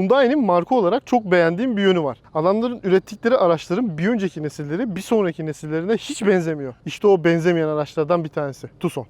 Hyundai'nin marka olarak çok beğendiğim bir yönü var. Adamların ürettikleri araçların bir önceki nesilleri bir sonraki nesillerine hiç benzemiyor. İşte o benzemeyen araçlardan bir tanesi. Tucson.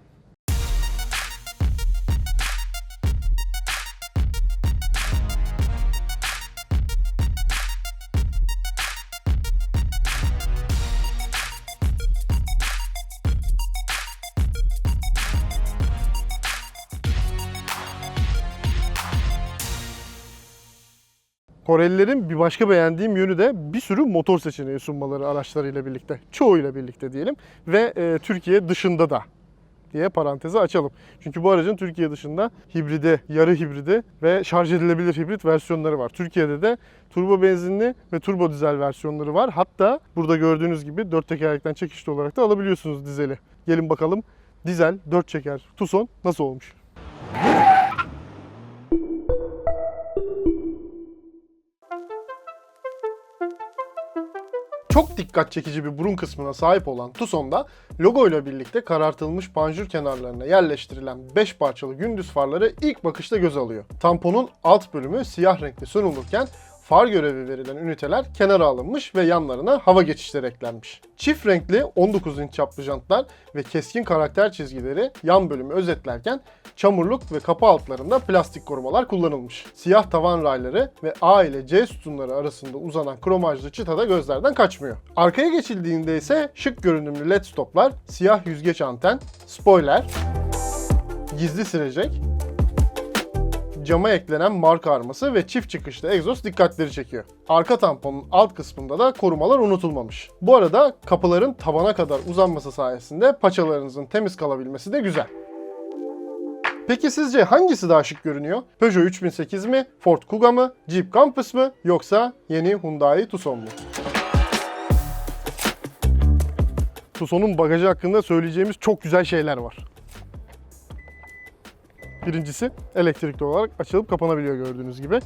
Korelilerin bir başka beğendiğim yönü de bir sürü motor seçeneği sunmaları araçlarıyla birlikte. Çoğuyla birlikte diyelim. Ve e, Türkiye dışında da diye parantezi açalım. Çünkü bu aracın Türkiye dışında hibride, yarı hibride ve şarj edilebilir hibrit versiyonları var. Türkiye'de de turbo benzinli ve turbo dizel versiyonları var. Hatta burada gördüğünüz gibi dört tekerlekten çekişli olarak da alabiliyorsunuz dizeli. Gelin bakalım dizel dört çeker Tucson nasıl olmuş? Çok dikkat çekici bir burun kısmına sahip olan Tucson'da logo ile birlikte karartılmış panjur kenarlarına yerleştirilen 5 parçalı gündüz farları ilk bakışta göz alıyor. Tamponun alt bölümü siyah renkli sunulurken far görevi verilen üniteler kenara alınmış ve yanlarına hava geçişleri eklenmiş. Çift renkli 19 inç çaplı jantlar ve keskin karakter çizgileri yan bölümü özetlerken çamurluk ve kapı altlarında plastik korumalar kullanılmış. Siyah tavan rayları ve A ile C sütunları arasında uzanan kromajlı çıta da gözlerden kaçmıyor. Arkaya geçildiğinde ise şık görünümlü led stoplar, siyah yüzgeç anten, spoiler, gizli silecek, cama eklenen marka arması ve çift çıkışlı egzoz dikkatleri çekiyor. Arka tamponun alt kısmında da korumalar unutulmamış. Bu arada kapıların tabana kadar uzanması sayesinde paçalarınızın temiz kalabilmesi de güzel. Peki sizce hangisi daha şık görünüyor? Peugeot 3008 mi, Ford Kuga mı, Jeep Compass mı yoksa yeni Hyundai Tucson mu? Tucson'un bagajı hakkında söyleyeceğimiz çok güzel şeyler var. Birincisi elektrikli olarak açılıp kapanabiliyor gördüğünüz gibi.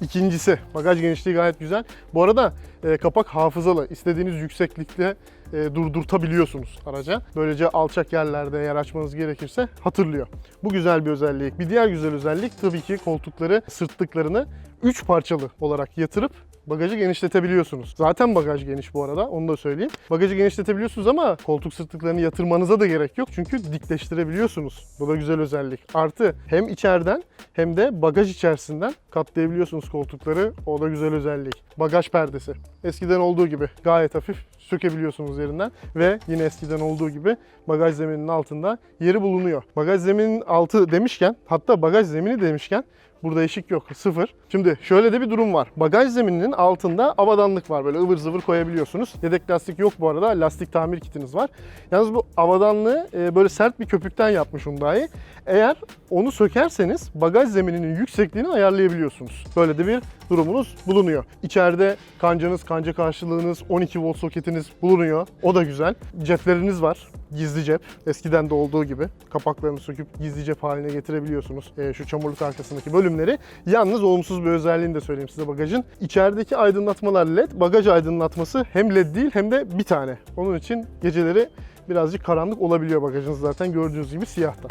İkincisi bagaj genişliği gayet güzel. Bu arada e, kapak hafızalı. İstediğiniz yükseklikte e, durdurtabiliyorsunuz araca. Böylece alçak yerlerde yer açmanız gerekirse hatırlıyor. Bu güzel bir özellik. Bir diğer güzel özellik tabii ki koltukları, sırtlıklarını 3 parçalı olarak yatırıp bagajı genişletebiliyorsunuz. Zaten bagaj geniş bu arada onu da söyleyeyim. Bagajı genişletebiliyorsunuz ama koltuk sırtlıklarını yatırmanıza da gerek yok. Çünkü dikleştirebiliyorsunuz. Bu da güzel özellik. Artı hem içeriden hem de bagaj içerisinden katlayabiliyorsunuz koltukları. O da güzel özellik. Bagaj perdesi. Eskiden olduğu gibi gayet hafif sökebiliyorsunuz yerinden ve yine eskiden olduğu gibi bagaj zemininin altında yeri bulunuyor. Bagaj zemininin altı demişken hatta bagaj zemini demişken Burada eşik yok. Sıfır. Şimdi şöyle de bir durum var. Bagaj zemininin altında avadanlık var. Böyle ıvır zıvır koyabiliyorsunuz. Yedek lastik yok bu arada. Lastik tamir kitiniz var. Yalnız bu avadanlığı e, böyle sert bir köpükten yapmış Hyundai. Eğer onu sökerseniz bagaj zemininin yüksekliğini ayarlayabiliyorsunuz. Böyle de bir durumunuz bulunuyor. İçeride kancanız, kanca karşılığınız, 12 volt soketiniz bulunuyor. O da güzel. Cepleriniz var. Gizli cep. Eskiden de olduğu gibi. Kapaklarını söküp gizli cep haline getirebiliyorsunuz. E, şu çamurluk arkasındaki bölümleri. Yalnız olumsuz bir özelliğini de söyleyeyim size bagajın. İçerideki aydınlatmalar led. Bagaj aydınlatması hem led değil hem de bir tane. Onun için geceleri birazcık karanlık olabiliyor bagajınız zaten gördüğünüz gibi siyahta.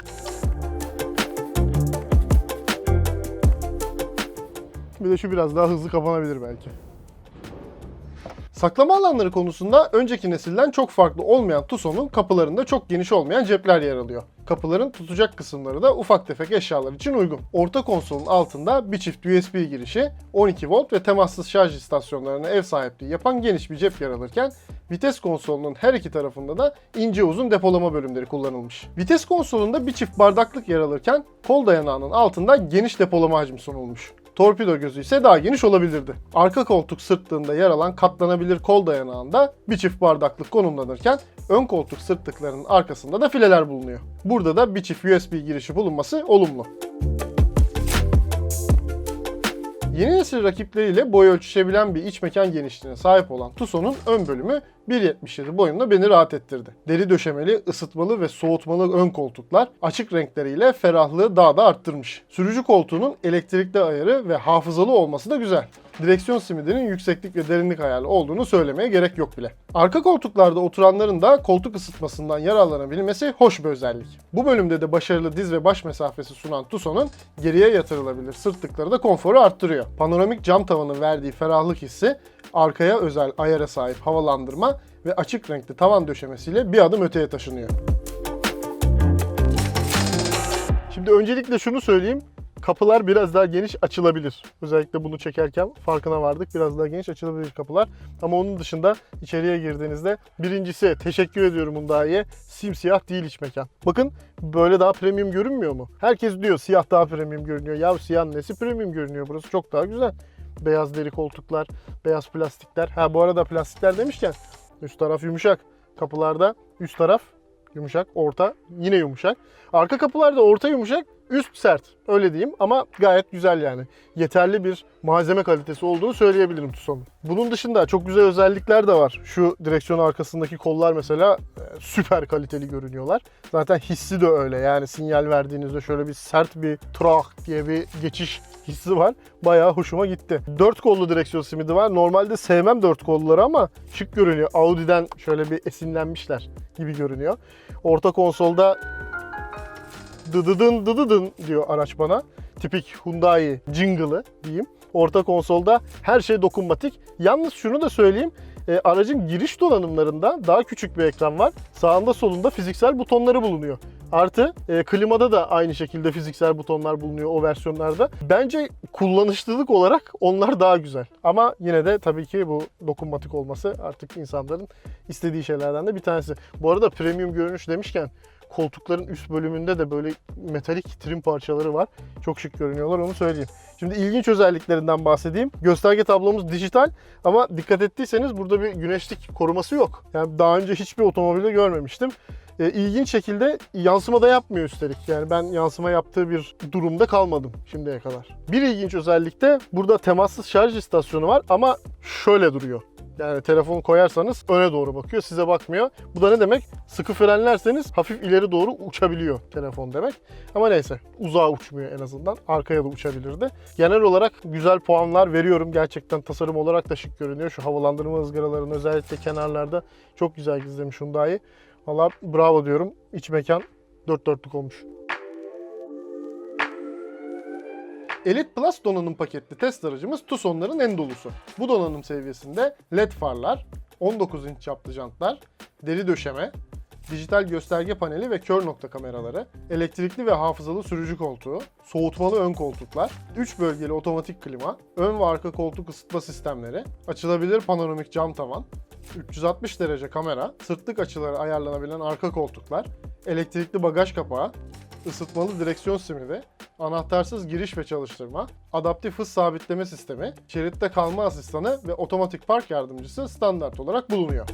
Bir de şu biraz daha hızlı kapanabilir belki. Saklama alanları konusunda önceki nesilden çok farklı olmayan Tucson'un kapılarında çok geniş olmayan cepler yer alıyor. Kapıların tutacak kısımları da ufak tefek eşyalar için uygun. Orta konsolun altında bir çift USB girişi, 12 volt ve temassız şarj istasyonlarına ev sahipliği yapan geniş bir cep yer alırken vites konsolunun her iki tarafında da ince uzun depolama bölümleri kullanılmış. Vites konsolunda bir çift bardaklık yer alırken kol dayanağının altında geniş depolama hacmi sunulmuş. Torpido gözü ise daha geniş olabilirdi. Arka koltuk sırtlığında yer alan katlanabilir kol dayanağında bir çift bardaklık konumlanırken ön koltuk sırtlıklarının arkasında da fileler bulunuyor. Burada da bir çift USB girişi bulunması olumlu. Yeni nesil rakipleriyle boy ölçüşebilen bir iç mekan genişliğine sahip olan Tucson'un ön bölümü 1.77 boyunda beni rahat ettirdi. Deri döşemeli, ısıtmalı ve soğutmalı ön koltuklar açık renkleriyle ferahlığı daha da arttırmış. Sürücü koltuğunun elektrikli ayarı ve hafızalı olması da güzel. Direksiyon simidinin yükseklik ve derinlik ayarlı olduğunu söylemeye gerek yok bile. Arka koltuklarda oturanların da koltuk ısıtmasından yararlanabilmesi hoş bir özellik. Bu bölümde de başarılı diz ve baş mesafesi sunan Tucson'un geriye yatırılabilir sırtlıkları da konforu arttırıyor. Panoramik cam tavanın verdiği ferahlık hissi arkaya özel ayara sahip havalandırma ve açık renkli tavan döşemesiyle bir adım öteye taşınıyor. Şimdi öncelikle şunu söyleyeyim. Kapılar biraz daha geniş açılabilir. Özellikle bunu çekerken farkına vardık. Biraz daha geniş açılabilir kapılar. Ama onun dışında içeriye girdiğinizde birincisi teşekkür ediyorum Hyundai'ye. Simsiyah değil iç mekan. Bakın böyle daha premium görünmüyor mu? Herkes diyor siyah daha premium görünüyor. Ya siyah nesi premium görünüyor? Burası çok daha güzel. Beyaz deri koltuklar, beyaz plastikler. Ha bu arada plastikler demişken üst taraf yumuşak. Kapılarda üst taraf yumuşak, orta yine yumuşak. Arka kapılarda orta yumuşak, üst sert. Öyle diyeyim ama gayet güzel yani. Yeterli bir malzeme kalitesi olduğunu söyleyebilirim Tucson'un. Bunun dışında çok güzel özellikler de var. Şu direksiyon arkasındaki kollar mesela e, süper kaliteli görünüyorlar. Zaten hissi de öyle. Yani sinyal verdiğinizde şöyle bir sert bir trak diye bir geçiş hissi var. Bayağı hoşuma gitti. Dört kollu direksiyon simidi var. Normalde sevmem dört kolluları ama şık görünüyor. Audi'den şöyle bir esinlenmişler gibi görünüyor. Orta konsolda dıdıdın dıdıdın diyor araç bana. Tipik Hyundai jingle'ı diyeyim. Orta konsolda her şey dokunmatik. Yalnız şunu da söyleyeyim. e, aracın giriş donanımlarında daha küçük bir ekran var. Sağında solunda fiziksel butonları bulunuyor. Artı e, klimada da aynı şekilde fiziksel butonlar bulunuyor o versiyonlarda. Bence kullanışlılık olarak onlar daha güzel. Ama yine de tabii ki bu dokunmatik olması artık insanların istediği şeylerden de bir tanesi. Bu arada premium görünüş demişken koltukların üst bölümünde de böyle metalik trim parçaları var. Çok şık görünüyorlar onu söyleyeyim. Şimdi ilginç özelliklerinden bahsedeyim. Gösterge tablomuz dijital ama dikkat ettiyseniz burada bir güneşlik koruması yok. Yani daha önce hiçbir otomobilde görmemiştim. E, ilginç şekilde yansıma da yapmıyor üstelik. Yani ben yansıma yaptığı bir durumda kalmadım şimdiye kadar. Bir ilginç özellik de burada temassız şarj istasyonu var ama şöyle duruyor. Yani telefonu koyarsanız öne doğru bakıyor, size bakmıyor. Bu da ne demek? Sıkı frenlerseniz hafif ileri doğru uçabiliyor telefon demek. Ama neyse, uzağa uçmuyor en azından. Arkaya da uçabilirdi. Genel olarak güzel puanlar veriyorum. Gerçekten tasarım olarak da şık görünüyor. Şu havalandırma ızgaralarının özellikle kenarlarda çok güzel gizlemiş Hyundai. Valla bravo diyorum. İç mekan dört dörtlük olmuş. Elite Plus donanım paketli test aracımız Tucson'ların en dolusu. Bu donanım seviyesinde LED farlar, 19 inç çaplı jantlar, deri döşeme, dijital gösterge paneli ve kör nokta kameraları, elektrikli ve hafızalı sürücü koltuğu, soğutmalı ön koltuklar, 3 bölgeli otomatik klima, ön ve arka koltuk ısıtma sistemleri, açılabilir panoramik cam tavan, 360 derece kamera, sırtlık açıları ayarlanabilen arka koltuklar, elektrikli bagaj kapağı, ısıtmalı direksiyon simidi, anahtarsız giriş ve çalıştırma, adaptif hız sabitleme sistemi, şeritte kalma asistanı ve otomatik park yardımcısı standart olarak bulunuyor.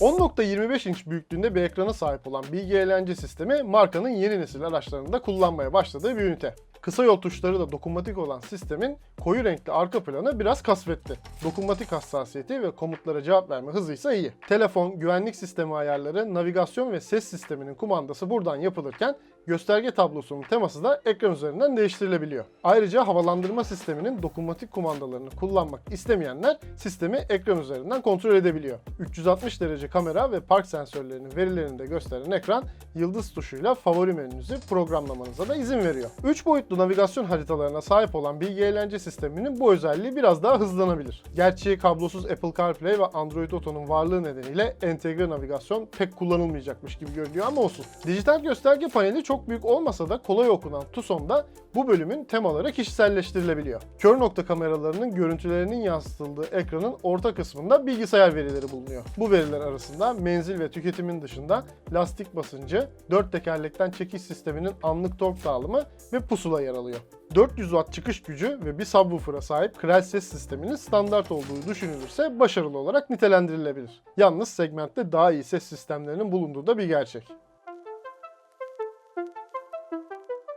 10.25 inç büyüklüğünde bir ekrana sahip olan bilgi eğlence sistemi markanın yeni nesil araçlarında kullanmaya başladığı bir ünite. Kısa yol tuşları da dokunmatik olan sistemin koyu renkli arka planı biraz kasvetli. Dokunmatik hassasiyeti ve komutlara cevap verme hızı ise iyi. Telefon, güvenlik sistemi ayarları, navigasyon ve ses sisteminin kumandası buradan yapılırken gösterge tablosunun teması da ekran üzerinden değiştirilebiliyor. Ayrıca havalandırma sisteminin dokunmatik kumandalarını kullanmak istemeyenler sistemi ekran üzerinden kontrol edebiliyor. 360 derece kamera ve park sensörlerinin verilerini de gösteren ekran yıldız tuşuyla favori menünüzü programlamanıza da izin veriyor. 3 boyutlu navigasyon haritalarına sahip olan bilgi eğlence sisteminin bu özelliği biraz daha hızlanabilir. Gerçi kablosuz Apple CarPlay ve Android Auto'nun varlığı nedeniyle entegre navigasyon pek kullanılmayacakmış gibi görünüyor ama olsun. Dijital gösterge paneli çok büyük olmasa da kolay okunan Tucson'da bu bölümün temaları kişiselleştirilebiliyor. Kör nokta kameralarının görüntülerinin yansıtıldığı ekranın orta kısmında bilgisayar verileri bulunuyor. Bu veriler arasında menzil ve tüketimin dışında lastik basıncı, dört tekerlekten çekiş sisteminin anlık tork dağılımı ve pusula yer alıyor. 400 watt çıkış gücü ve bir subwoofer'a sahip Krell ses sisteminin standart olduğu düşünülürse başarılı olarak nitelendirilebilir. Yalnız segmentte daha iyi ses sistemlerinin bulunduğu da bir gerçek.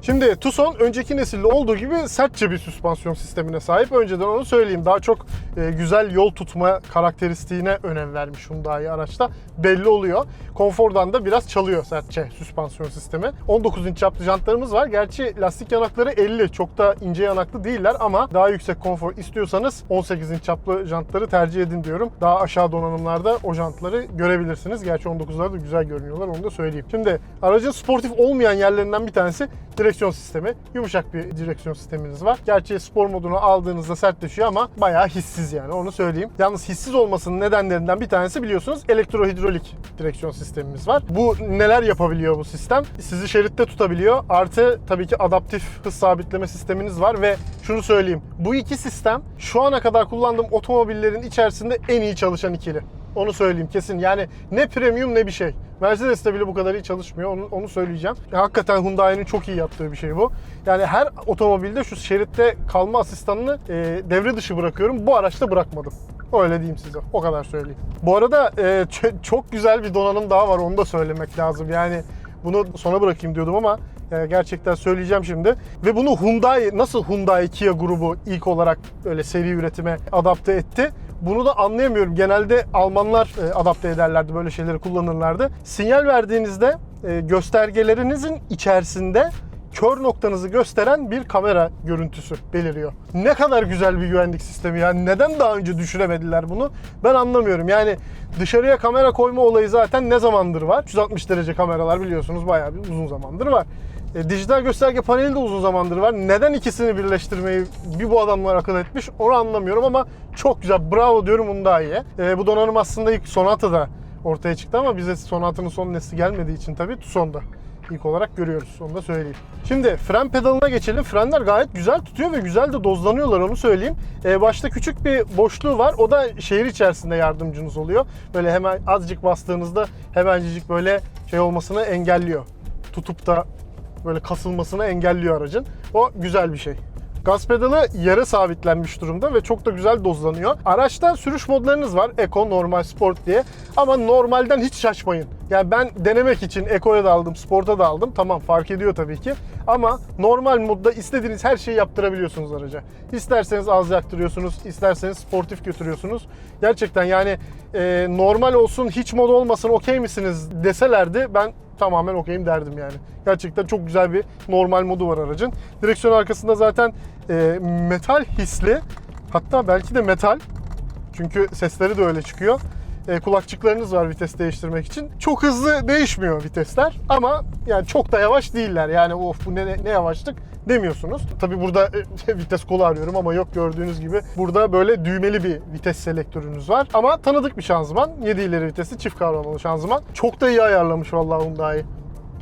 Şimdi Tucson önceki nesilde olduğu gibi sertçe bir süspansiyon sistemine sahip. Önceden onu söyleyeyim. Daha çok e, güzel yol tutma karakteristiğine önem vermiş Hyundai araçta. Belli oluyor. Konfordan da biraz çalıyor sertçe süspansiyon sistemi. 19 inç çaplı jantlarımız var. Gerçi lastik yanakları 50. Çok da ince yanaklı değiller ama daha yüksek konfor istiyorsanız 18 inç çaplı jantları tercih edin diyorum. Daha aşağı donanımlarda o jantları görebilirsiniz. Gerçi 19'lar da güzel görünüyorlar onu da söyleyeyim. Şimdi aracın sportif olmayan yerlerinden bir tanesi direksiyon sistemi. Yumuşak bir direksiyon sisteminiz var. Gerçi spor modunu aldığınızda sertleşiyor ama bayağı hissiz yani onu söyleyeyim. Yalnız hissiz olmasının nedenlerinden bir tanesi biliyorsunuz elektrohidrolik direksiyon sistemimiz var. Bu neler yapabiliyor bu sistem? Sizi şeritte tutabiliyor. Artı tabii ki adaptif hız sabitleme sisteminiz var ve şunu söyleyeyim. Bu iki sistem şu ana kadar kullandığım otomobillerin içerisinde en iyi çalışan ikili. Onu söyleyeyim kesin. Yani ne premium ne bir şey. Mercedes'te bile bu kadar iyi çalışmıyor. Onu, onu söyleyeceğim. Ya, hakikaten Hyundai'nin çok iyi yaptığı bir şey bu. Yani her otomobilde şu şeritte kalma asistanını e, devre dışı bırakıyorum. Bu araçta bırakmadım. Öyle diyeyim size. O kadar söyleyeyim. Bu arada e, çok güzel bir donanım daha var. Onu da söylemek lazım. Yani bunu sona bırakayım diyordum ama e, gerçekten söyleyeceğim şimdi. Ve bunu Hyundai, nasıl Hyundai Kia grubu ilk olarak öyle seri üretime adapte etti? Bunu da anlayamıyorum. Genelde Almanlar e, adapte ederlerdi, böyle şeyleri kullanırlardı. Sinyal verdiğinizde e, göstergelerinizin içerisinde kör noktanızı gösteren bir kamera görüntüsü beliriyor. Ne kadar güzel bir güvenlik sistemi yani neden daha önce düşünemediler bunu ben anlamıyorum. Yani dışarıya kamera koyma olayı zaten ne zamandır var? 360 derece kameralar biliyorsunuz bayağı bir uzun zamandır var. E, dijital gösterge paneli de uzun zamandır var. Neden ikisini birleştirmeyi bir bu adamlar akıl etmiş onu anlamıyorum ama çok güzel. Bravo diyorum Hyundai'ye. E, bu donanım aslında ilk Sonata'da ortaya çıktı ama bize Sonata'nın son nesli gelmediği için tabii Tucson'da ilk olarak görüyoruz. Onu da söyleyeyim. Şimdi fren pedalına geçelim. Frenler gayet güzel tutuyor ve güzel de dozlanıyorlar onu söyleyeyim. Ee, başta küçük bir boşluğu var. O da şehir içerisinde yardımcınız oluyor. Böyle hemen azıcık bastığınızda hemencik böyle şey olmasını engelliyor. Tutup da böyle kasılmasını engelliyor aracın. O güzel bir şey. Gaz pedalı yere sabitlenmiş durumda ve çok da güzel dozlanıyor. Araçta sürüş modlarınız var. Eco, normal, sport diye. Ama normalden hiç şaşmayın. Yani ben denemek için Eco'ya da aldım, Sport'a da aldım. Tamam fark ediyor tabii ki. Ama normal modda istediğiniz her şeyi yaptırabiliyorsunuz araca. İsterseniz az yaktırıyorsunuz, isterseniz sportif götürüyorsunuz. Gerçekten yani e, normal olsun, hiç mod olmasın okey misiniz deselerdi ben tamamen okeyim derdim yani. Gerçekten çok güzel bir normal modu var aracın. Direksiyon arkasında zaten e, metal hisli hatta belki de metal çünkü sesleri de öyle çıkıyor. E, kulakçıklarınız var vites değiştirmek için. Çok hızlı değişmiyor vitesler ama yani çok da yavaş değiller. Yani of bu ne, ne, yavaşlık demiyorsunuz. Tabi burada e, vites kolu arıyorum ama yok gördüğünüz gibi burada böyle düğmeli bir vites selektörünüz var. Ama tanıdık bir şanzıman. 7 ileri vitesli çift kavramalı şanzıman. Çok da iyi ayarlamış vallahi Hyundai.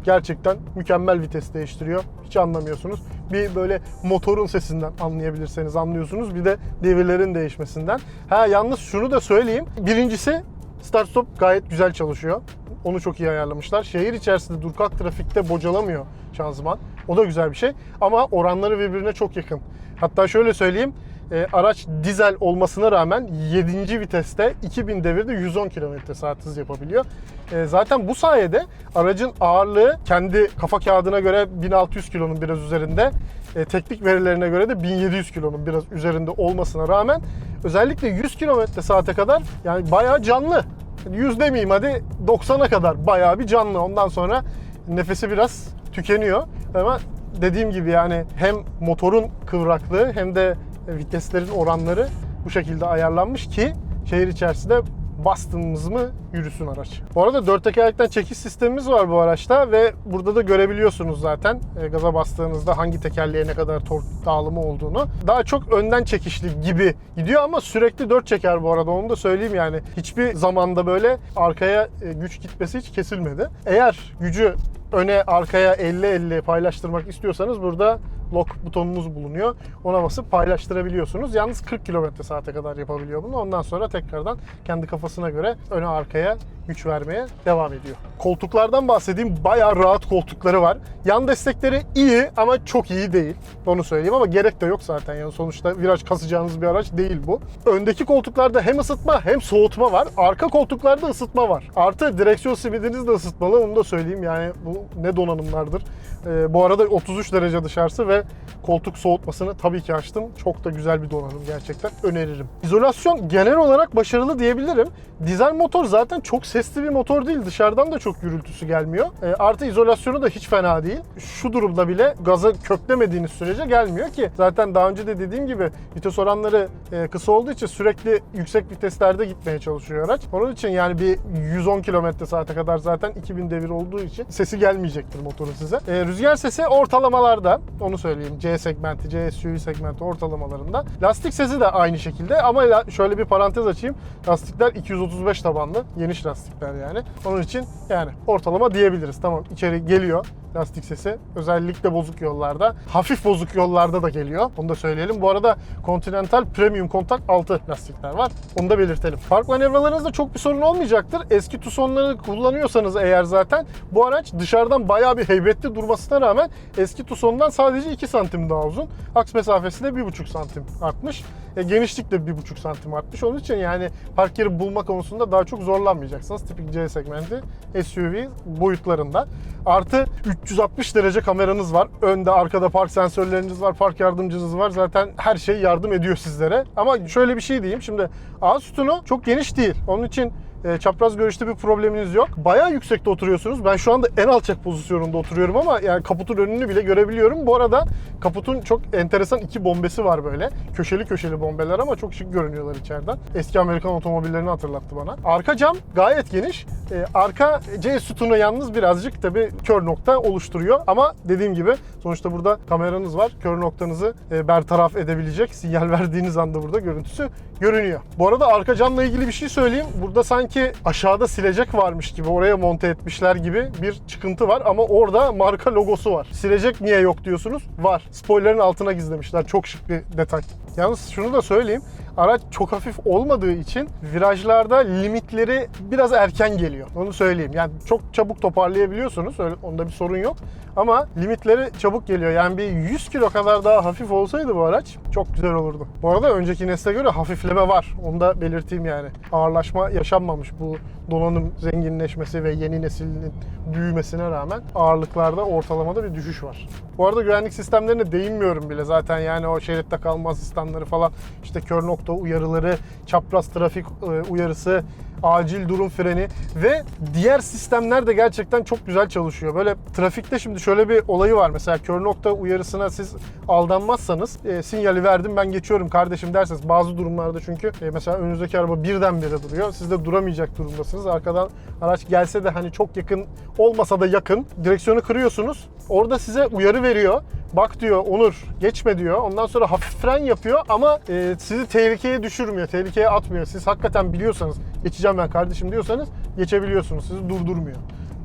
Gerçekten mükemmel vites değiştiriyor. Hiç anlamıyorsunuz. Bir böyle motorun sesinden anlayabilirseniz anlıyorsunuz. Bir de devirlerin değişmesinden. Ha yalnız şunu da söyleyeyim. Birincisi start stop gayet güzel çalışıyor. Onu çok iyi ayarlamışlar. Şehir içerisinde dur kalk trafikte bocalamıyor şanzıman. O da güzel bir şey. Ama oranları birbirine çok yakın. Hatta şöyle söyleyeyim. e, araç dizel olmasına rağmen 7. viteste 2000 devirde 110 km saat hız yapabiliyor. E, zaten bu sayede aracın ağırlığı kendi kafa kağıdına göre 1600 kilonun biraz üzerinde, e, teknik verilerine göre de 1700 kilonun biraz üzerinde olmasına rağmen özellikle 100 km saate kadar yani bayağı canlı. 100 demeyeyim hadi 90'a kadar bayağı bir canlı. Ondan sonra nefesi biraz tükeniyor. Ama dediğim gibi yani hem motorun kıvraklığı hem de viteslerin oranları bu şekilde ayarlanmış ki şehir içerisinde bastığımız mı yürüsün araç. Bu arada dört tekerlekten çekiş sistemimiz var bu araçta ve burada da görebiliyorsunuz zaten e, gaza bastığınızda hangi tekerleğe ne kadar tork dağılımı olduğunu. Daha çok önden çekişli gibi gidiyor ama sürekli dört çeker bu arada onu da söyleyeyim yani. Hiçbir zamanda böyle arkaya e, güç gitmesi hiç kesilmedi. Eğer gücü öne arkaya 50-50 paylaştırmak istiyorsanız burada lock butonumuz bulunuyor. Ona basıp paylaştırabiliyorsunuz. Yalnız 40 km saate kadar yapabiliyor bunu. Ondan sonra tekrardan kendi kafasına göre öne arkaya güç vermeye devam ediyor. Koltuklardan bahsedeyim. Bayağı rahat koltukları var. Yan destekleri iyi ama çok iyi değil. Onu söyleyeyim ama gerek de yok zaten. Yani sonuçta viraj kasacağınız bir araç değil bu. Öndeki koltuklarda hem ısıtma hem soğutma var. Arka koltuklarda ısıtma var. Artı direksiyon simidiniz de ısıtmalı. Onu da söyleyeyim. Yani bu ne donanımlardır. Ee, bu arada 33 derece dışarısı ve koltuk soğutmasını tabii ki açtım. Çok da güzel bir donanım gerçekten. Öneririm. İzolasyon genel olarak başarılı diyebilirim. Dizel motor zaten çok sesli bir motor değil. Dışarıdan da çok gürültüsü gelmiyor. E, artı izolasyonu da hiç fena değil. Şu durumda bile gaza köklemediğiniz sürece gelmiyor ki. Zaten daha önce de dediğim gibi vites oranları e, kısa olduğu için sürekli yüksek viteslerde gitmeye çalışıyor araç. Onun için yani bir 110 km saate kadar zaten 2000 devir olduğu için sesi gelmeyecektir motorun size. E, rüzgar sesi ortalamalarda. Onu söyleyeyim. C segmenti, C SUV segmenti ortalamalarında. Lastik sesi de aynı şekilde ama şöyle bir parantez açayım. Lastikler 235 tabanlı. Geniş lastikler yani. Onun için yani ortalama diyebiliriz. Tamam içeri geliyor lastik sesi. Özellikle bozuk yollarda. Hafif bozuk yollarda da geliyor. Onu da söyleyelim. Bu arada Continental Premium Contact 6 lastikler var. Onu da belirtelim. Park manevralarınızda çok bir sorun olmayacaktır. Eski Tucson'ları kullanıyorsanız eğer zaten bu araç dışarıdan bayağı bir heybetli durmasına rağmen eski Tucson'dan sadece 2 santim daha uzun. Aks mesafesi de 1,5 santim artmış. E, genişlik de 1,5 santim artmış. Onun için yani park yeri bulma konusunda daha çok zorlanmayacaksınız. Tipik C segmenti SUV boyutlarında. Artı 360 derece kameranız var. Önde, arkada park sensörleriniz var, park yardımcınız var. Zaten her şey yardım ediyor sizlere. Ama şöyle bir şey diyeyim. Şimdi ağ sütunu çok geniş değil. Onun için e, çapraz görüşte bir probleminiz yok. Bayağı yüksekte oturuyorsunuz. Ben şu anda en alçak pozisyonunda oturuyorum ama yani kaputun önünü bile görebiliyorum. Bu arada kaputun çok enteresan iki bombesi var böyle. Köşeli köşeli bombeler ama çok şık görünüyorlar içeriden. Eski Amerikan otomobillerini hatırlattı bana. Arka cam gayet geniş. E, arka C sütunu yalnız birazcık tabii kör nokta oluşturuyor. Ama dediğim gibi sonuçta burada kameranız var. Kör noktanızı e, bertaraf edebilecek. Sinyal verdiğiniz anda burada görüntüsü görünüyor. Bu arada arka camla ilgili bir şey söyleyeyim. Burada sanki aşağıda silecek varmış gibi oraya monte etmişler gibi bir çıkıntı var ama orada marka logosu var. Silecek niye yok diyorsunuz? Var. Spoiler'ın altına gizlemişler. Çok şık bir detay. Yalnız şunu da söyleyeyim. Araç çok hafif olmadığı için virajlarda limitleri biraz erken geliyor. Onu söyleyeyim. Yani çok çabuk toparlayabiliyorsunuz. Öyle, onda bir sorun yok. Ama limitleri çabuk geliyor. Yani bir 100 kilo kadar daha hafif olsaydı bu araç çok güzel olurdu. Bu arada önceki nesle göre hafifleme var. Onu da belirteyim yani. Ağırlaşma yaşanmamış bu donanım zenginleşmesi ve yeni neslinin büyümesine rağmen ağırlıklarda ortalamada bir düşüş var. Bu arada güvenlik sistemlerine değinmiyorum bile zaten yani o şeritte kalma asistanları falan işte kör nokta uyarıları, çapraz trafik e, uyarısı, acil durum freni ve diğer sistemler de gerçekten çok güzel çalışıyor. Böyle trafikte şimdi şöyle bir olayı var. Mesela kör nokta uyarısına siz aldanmazsanız e, sinyali verdim ben geçiyorum kardeşim derseniz bazı durumlarda çünkü e, mesela önünüzdeki araba birdenbire duruyor. Siz de duramayacak durumdasınız. Arkadan araç gelse de hani çok yakın olmasa da yakın direksiyonu kırıyorsunuz. Orada size uyarı veriyor. Bak diyor Onur geçme diyor. Ondan sonra hafif fren yapıyor ama e, sizi tehlikeye düşürmüyor. Tehlikeye atmıyor. Siz hakikaten biliyorsanız geçeceğim ben kardeşim diyorsanız geçebiliyorsunuz. Sizi durdurmuyor.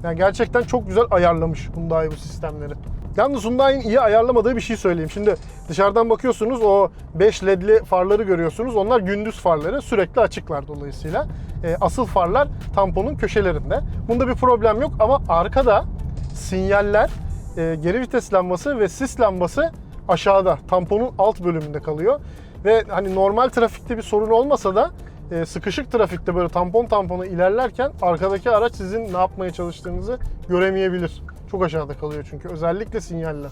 Yani gerçekten çok güzel ayarlamış Hyundai bu sistemleri. Yalnız Hyundai'nin iyi ayarlamadığı bir şey söyleyeyim. Şimdi dışarıdan bakıyorsunuz o 5 ledli farları görüyorsunuz. Onlar gündüz farları sürekli açıklar dolayısıyla. E, asıl farlar tamponun köşelerinde. Bunda bir problem yok ama arkada sinyaller, e, geri vites lambası ve sis lambası aşağıda tamponun alt bölümünde kalıyor. Ve hani normal trafikte bir sorun olmasa da e, sıkışık trafikte böyle tampon tampona ilerlerken arkadaki araç sizin ne yapmaya çalıştığınızı göremeyebilir. Çok aşağıda kalıyor çünkü özellikle sinyaller.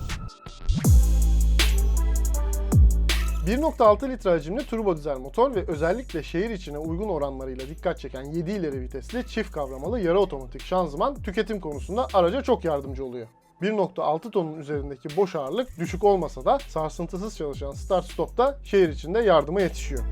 1.6 litre hacimli turbo dizel motor ve özellikle şehir içine uygun oranlarıyla dikkat çeken 7 ileri vitesli çift kavramalı yarı otomatik şanzıman tüketim konusunda araca çok yardımcı oluyor. 1.6 tonun üzerindeki boş ağırlık düşük olmasa da sarsıntısız çalışan start stopta şehir içinde yardıma yetişiyor.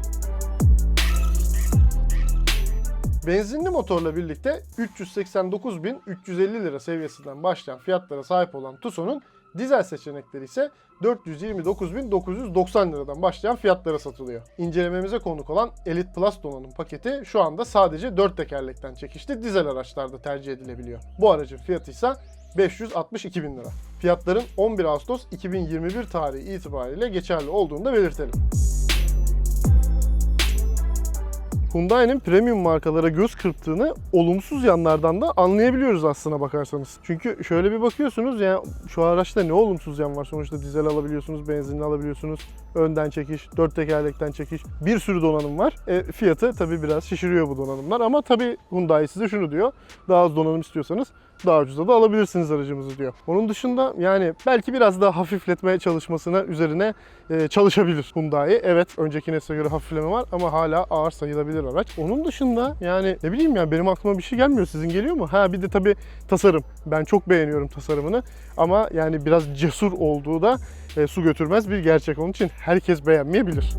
Benzinli motorla birlikte 389.350 lira seviyesinden başlayan fiyatlara sahip olan Tucson'un dizel seçenekleri ise 429.990 liradan başlayan fiyatlara satılıyor. İncelememize konuk olan Elite Plus donanım paketi şu anda sadece 4 tekerlekten çekişli dizel araçlarda tercih edilebiliyor. Bu aracın fiyatı ise 562 bin lira. Fiyatların 11 Ağustos 2021 tarihi itibariyle geçerli olduğunu da belirtelim. Hyundai'nin premium markalara göz kırptığını olumsuz yanlardan da anlayabiliyoruz aslına bakarsanız. Çünkü şöyle bir bakıyorsunuz ya şu araçta ne olumsuz yan var? Sonuçta dizel alabiliyorsunuz, benzinli alabiliyorsunuz, önden çekiş, dört tekerlekten çekiş bir sürü donanım var. E, fiyatı tabii biraz şişiriyor bu donanımlar ama tabii Hyundai size şunu diyor. Daha az donanım istiyorsanız daha ucuza da alabilirsiniz aracımızı diyor. Onun dışında yani belki biraz daha hafifletmeye çalışmasına üzerine e, çalışabilir Hyundai. Evet önceki nesle göre hafifleme var ama hala ağır sayılabilir araç. Onun dışında yani ne bileyim ya benim aklıma bir şey gelmiyor. Sizin geliyor mu? Ha bir de tabii tasarım. Ben çok beğeniyorum tasarımını ama yani biraz cesur olduğu da e, su götürmez bir gerçek. Onun için herkes beğenmeyebilir.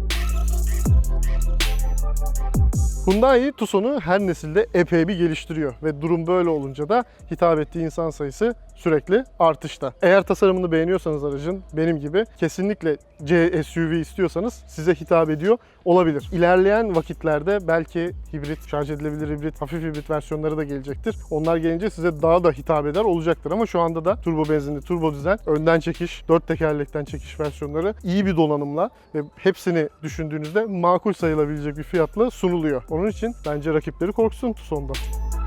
Hyundai Tucson'u her nesilde epey bir geliştiriyor ve durum böyle olunca da hitap ettiği insan sayısı sürekli artışta. Eğer tasarımını beğeniyorsanız aracın benim gibi kesinlikle C SUV istiyorsanız size hitap ediyor olabilir. İlerleyen vakitlerde belki hibrit, şarj edilebilir hibrit, hafif hibrit versiyonları da gelecektir. Onlar gelince size daha da hitap eder olacaktır ama şu anda da turbo benzinli, turbo dizel, önden çekiş, dört tekerlekten çekiş versiyonları iyi bir donanımla ve hepsini düşündüğünüzde makul sayılabilecek bir fiyatla sunuluyor. Onun için bence rakipleri korksun Tucson'dan.